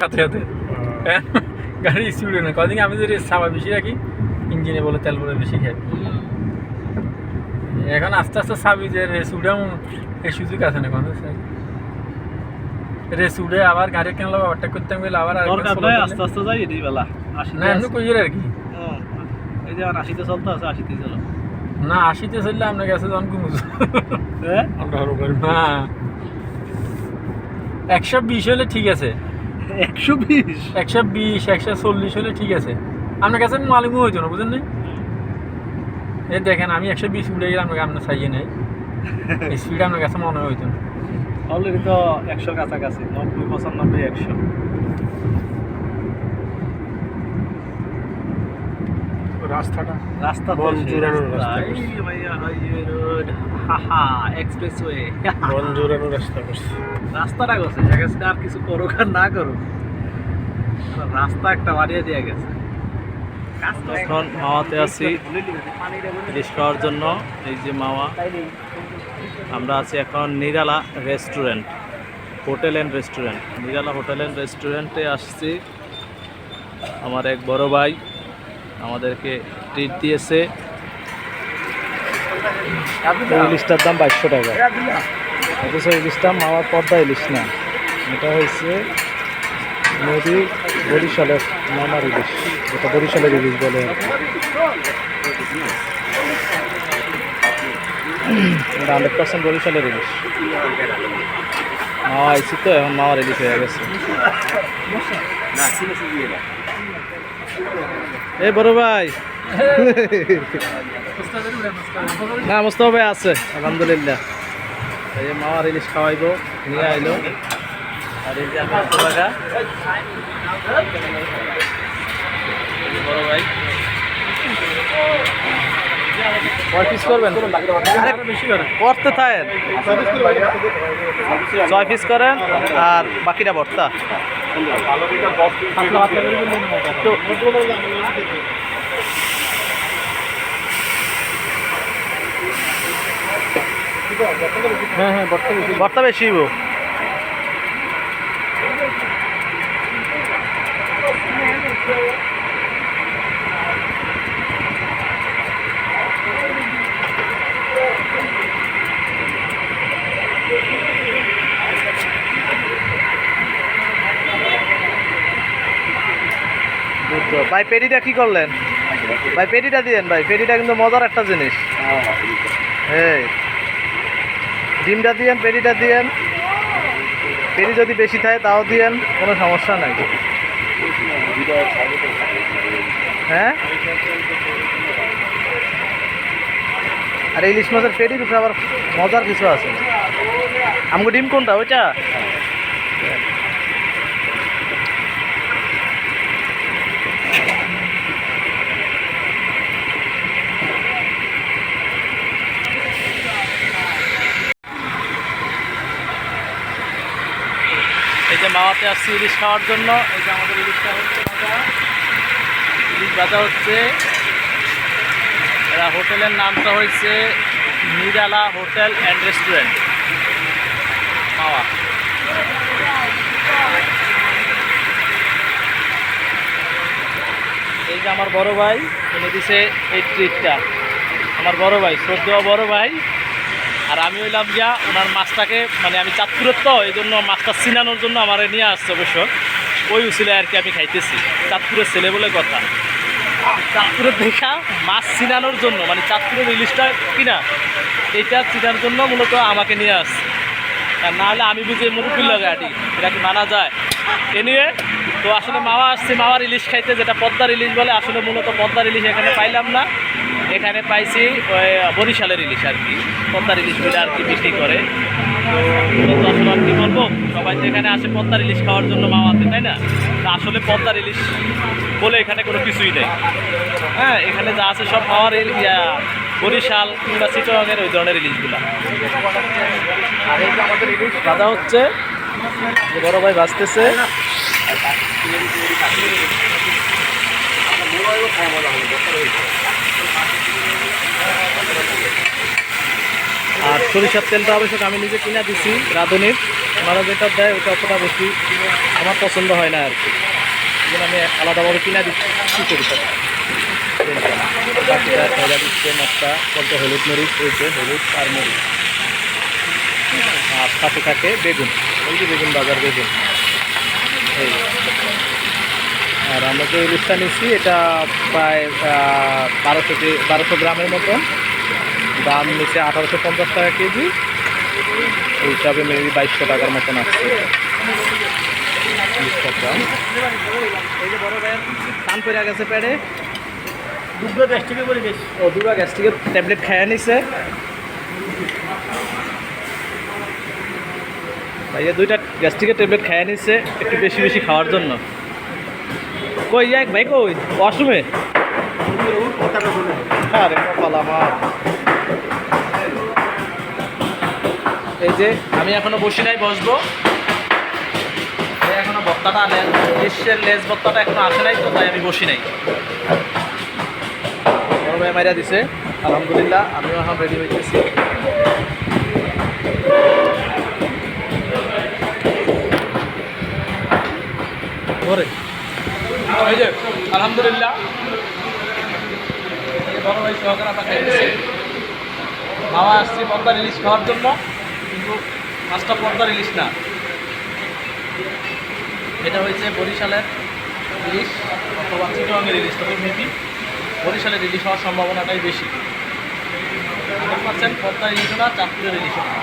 সাথে সাথে। হ্যাঁ? গাড়ি স্পিডে না। কদিন আমি যদি সাবা বেশি রাখি ইঞ্জিনে বলে তেল বলে বেশি খাই। এখন আস্তে আস্তে সাবি যে রেস এই সুযোগ আছে না কোনো রেস উডে আবার গাড়ি কেন করতে গেলে আবার আস্তে আস্তে যাই এদিকে বেলা। আশিতে না এমনি কইয়ের আর কি। এই যে আশিতে চলতে আছে আশিতে চলো। না আশিতে চললে আপনার কাছে যখন ঘুমুজ হ্যাঁ? না একশো বিশ হলে ঠিক আছে। একশো বিশ? একশো বিশ একশো চল্লিশ হলে ঠিক আছে। আপনার কাছে মালিমও হইতো না বুঝলেন নি এই দেখেন আমি একশো বিশ উঠে গেলে আপনাকে আপনার সাইজে নেই। স্পিড আপনার কাছে মনে হইতো না। অলরেডি তো একশো কাছাকাছি নব্বই পঁচানব্বই একশো। রাস্তাটা। রাস্তা বন এক্সপ্রেসওয়ে। বন রাস্তা করছে। রাস্তাটা করছে জায়গা আর কিছু করুক আর না করুক। রাস্তা একটা বাড়িয়ে দিয়ে গেছে। এখন মাওয়াতে আছি। ইলিশ খাওয়ার জন্য। এই যে মাওয়া। আমরা আছি এখন Nirala restaurant. Hotel and restaurant. Nirala hotel and রেস্টুরেন্টে আসছি। আমার এক বড় ভাই। আমাদেরকে ট্রিট দিয়েছে। এই ইলিশটার দাম বাইশশো টাকা। অথচ ইলিশটা মাওয়ার পর্দা ইলিশ না। এটা হয়েছে নদী বরিশালের মামার ইলিশ এটা বরিশালের ইলিশ বলে এটা হান্ড্রেড পার্সেন্ট বরিশালের ইলিশ। মাওয়া আইসি তো এখন মাওয়ার ইলিশ হয়ে গেছে। এই বড় ভাই। না, মুস্তফা ভাই আছে, আলহামদুলিল্লাহ। এই যে মামার ইলিশ খাওয়াইবো, নিয়ে আইলো। আর এই যে পিস করবেন? করতে থাকেন। ছয় পিস করেন, আর বাকিটা ভর্তা। হ্যাঁ হ্যাঁ বর্তমানে বর্তা বেশি বুঝছ। ভাই, পেটিটা কি করলেন? ভাই, পেটিটা দিয়েন ভাই, পেটিটা কিন্তু মজার একটা জিনিস। ডিমটা দিয়েন, পেটিটা দিয়েন। পেটি যদি বেশি থাকে, তাও দিয়েন, কোনো সমস্যা নাই। হ্যাঁ? আর, ইলিশ মাছের পেটির উপরে আবার মজার কিছু আছে। আমাকে ডিম কোনটা? ওইটা? এই যে মাওয়াতে আসছি ইলিশ খাওয়ার জন্য, এই যে আমাদের ইলিশটা হচ্ছে ভাজা ইলিশ ভাজা হচ্ছে, এরা হোটেলের নামটা হয়েছে নিরালা হোটেল অ্যান্ড রেস্টুরেন্ট, মাওয়া। এই যে আমার বড় ভাই এনে দিছে এই ট্রিটটা আমার বড় ভাই, শ্রদ্ধেয় বড় ভাই। আর আমি হইলাম গিয়া ওনার মাছটাকে মানে আমি চাঁদপুরের তো এই জন্য মাছটা চিনানোর জন্য আমার নিয়ে আসছে অবশ্য। ওই উচিলে আর কি আমি খাইতেছি। চাঁদপুরের ছেলে বলে কথা। চাঁদপুরের দেখা মাছ চিনানোর জন্য মানে চাঁদপুরের ইলিশটা কিনা, এইটা চিনার জন্য মূলত আমাকে নিয়ে আসছে। আর না হলে আমি বুঝি মুরুপির লগে আটি এটা কি মানা যায়? এ নিয়ে তো আসলে মামা আসছে, মামার ইলিশ খাইতে, যেটা পদ্মার ইলিশ বলে, আসলে মূলত পদ্মার ইলিশ এখানে পাইলাম না। এখানে পাইছি বরিশালের ইলিশ আর কি। পদ্মার ইলিশ বলে আর কি বিক্রি করে। তো আসলে আর কি বলব, সবাই তো এখানে আসে পদ্মার ইলিশ খাওয়ার জন্য মামাতে, তাই না? আসলে পদ্মার ইলিশ বলে এখানে কোনো কিছুই নেই। হ্যাঁ এখানে যা আছে সব ইল- বরিশাল কিংবা চিটরঙের ওই ধরনের ইলিশগুলা। ভাজা হচ্ছে বড় ভাই ভাজতেছে। আর সরিষার তেলটা অবশ্য আমি নিজে কিনা দিছি, রাঁধুনির। ওনারা যেটা দেয় ওটা অতটা বেশি আমার পছন্দ হয় না আর কি। আমি আলাদাভাবে কিনা দিচ্ছি, কী বাকিটা দিচ্ছে মাছটা বলতে হলুদ মরিচ যে হলুদ আর মরিচ। আর সাথে থাকে বেগুন ওই যে বেগুন বাজার বেগুন। এই। আর আমরা যে ইলিশটা নিচ্ছি এটা প্রায় বারোশো বারোশো গ্রামের মতন। দাম নিচ্ছে আঠারোশো পঞ্চাশ টাকা কেজি। এই হিসাবে মেবি বাইশশো টাকার মতন আসছে। টান করে গেছে প্যাডে দুটো গ্যাস্ট্রিকে ও গ্যাস্ট্রিকের ট্যাবলেট খাইয়া নিছে। ভাইয়া দুইটা গ্যাস্ট্রিকের ট্যাবলেট নিছে একটু বেশি বেশি খাওয়ার জন্য। কই যাক ভাই কই? ওয়াশরুমে? কপাল আমার। এই যে আমি এখনও বসি নাই, বসবো। এখনও বত্তাটা লেসের লেস বত্তাটা এখনও আসে নাই, তো তাই আমি বসি নাই। বড় মাইরা দিছে। আলহামদুলিল্লাহ, আমিও এখন রেডি হইতেছি। আলহামদুলিল্লাহ। মামা আসছে পদ্মার ইলিশ খাওয়ার জন্য। কিন্তু মাছটা পদ্মার ইলিশ না। এটা হয়েছে বরিশালের ইলিশ অথবা চিটংয়ের ইলিশ তবে মেবি বরিশালের ইলিশ হওয়ার সম্ভাবনাটাই বেশি। হান্ড্রেড পার্সেন্ট পদ্মার ইলিশও না চাঁদপুরের ইলিশও না